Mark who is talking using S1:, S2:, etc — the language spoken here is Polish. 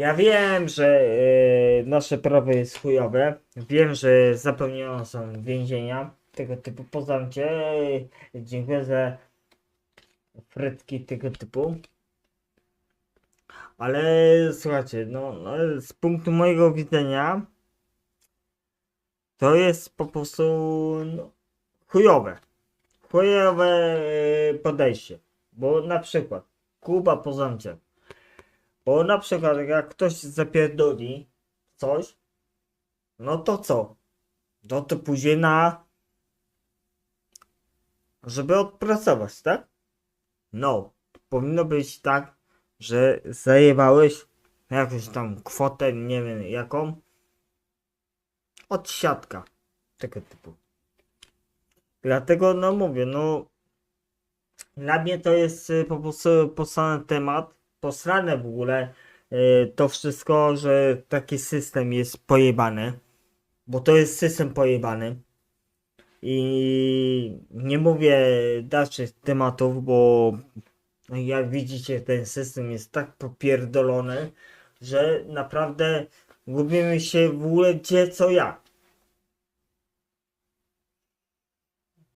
S1: Ja wiem, że e, nasze prawo jest chujowe. Wiem, że zapełnione są więzienia tego typu. Poznam cię. Dziękuję za frytki tego typu. Ale słuchajcie, no, no z punktu mojego widzenia to jest po prostu no, chujowe. Chujowe e, podejście. Bo na przykład Kuba Poznamcie. Bo na przykład jak ktoś zapierdoli coś, no to co? No to później na żeby odpracować, tak? No, powinno być tak, że zajebałeś jakąś tam kwotę, nie wiem jaką, odsiadka tego typu. Dlatego, no mówię, no dla mnie to jest y, po prostu posrany temat, posrane w ogóle y, to wszystko, że taki system jest pojebany, bo to jest system pojebany. I nie mówię dalszych tematów, bo jak widzicie, ten system jest tak popierdolony, że naprawdę gubimy się w ogóle gdzie, co, jak.